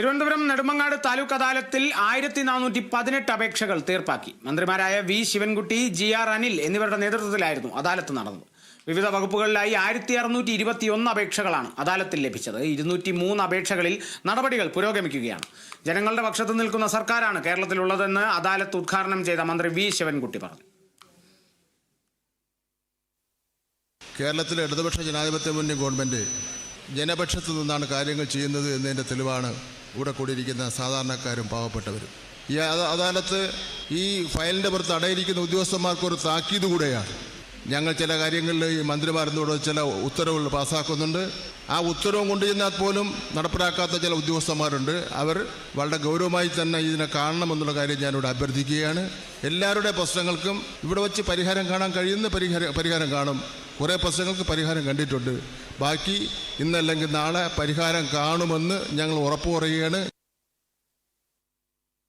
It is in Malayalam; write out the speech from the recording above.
തിരുവനന്തപുരം നെടുമങ്ങാട് താലൂക്ക് അദാലത്തിൽ ആയിരത്തി നാനൂറ്റി പതിനെട്ട് അപേക്ഷകൾ തീർപ്പാക്കി. മന്ത്രിമാരായ V Sivankutty G R Anil എന്നിവരുടെ നേതൃത്വത്തിലായിരുന്നു അദാലത്ത് നടന്നത്. വിവിധ വകുപ്പുകളിലായി ആയിരത്തി അറുന്നൂറ്റി ഇരുപത്തിയൊന്ന് അപേക്ഷകളാണ് അദാലത്തിൽ ലഭിച്ചത്. ഇരുന്നൂറ്റി മൂന്ന് അപേക്ഷകളിൽ നടപടികൾ പുരോഗമിക്കുകയാണ്. ജനങ്ങളുടെ പക്ഷത്ത് നിൽക്കുന്ന സർക്കാരാണ് കേരളത്തിലുള്ളതെന്ന് അദാലത്ത് ഉദ്ഘാടനം ചെയ്ത മന്ത്രി വി ശിവൻകുട്ടി പറഞ്ഞു. കേരളത്തിലെ ഇടതുപക്ഷ ജനാധിപത്യ മുന്നണി ഗവൺമെന്റ് ജനപക്ഷത്തു നിന്നാണ് കാര്യങ്ങൾ ചെയ്യുന്നത് എന്നതിന്റെ തെളിവാണ് ഇവിടെ കൂടിയിരിക്കുന്ന സാധാരണക്കാരും പാവപ്പെട്ടവരും. ഈ അദ- അദാലത്ത് ഈ ഫയലിന്റെ പുറത്ത് അടയിരിക്കുന്ന ഉദ്യോഗസ്ഥന്മാർക്കൊരു താക്കീത് കൂടെയാണ്. ഞങ്ങൾ ചില കാര്യങ്ങളിൽ ഈ മന്ത്രിമാരെന്നോട് ചില ഉത്തരവുകൾ പാസ്സാക്കുന്നുണ്ട് ആ ഉത്തരവും കൊണ്ടുചെന്നാൽ പോലും നടപ്പിലാക്കാത്ത ചില ഉദ്യോഗസ്ഥന്മാരുണ്ട്. അവർ വളരെ ഗൗരവമായി തന്നെ ഇതിനെ കാണണമെന്നുള്ള കാര്യം ഞാനിവിടെ അഭ്യർത്ഥിക്കുകയാണ്. എല്ലാവരുടെ പ്രശ്നങ്ങൾക്കും ഇവിടെ വച്ച് പരിഹാരം കാണാൻ കഴിയുന്ന പരിഹാരം പരിഹാരം കാണും. കുറേ പ്രശ്നങ്ങൾക്ക് പരിഹാരം കണ്ടിട്ടുണ്ട്. ബാക്കി ഇന്നല്ലെങ്കിൽ നാളെ പരിഹാരം കാണുമെന്ന് ഞങ്ങൾ ഉറപ്പു പറയുകയാണ്.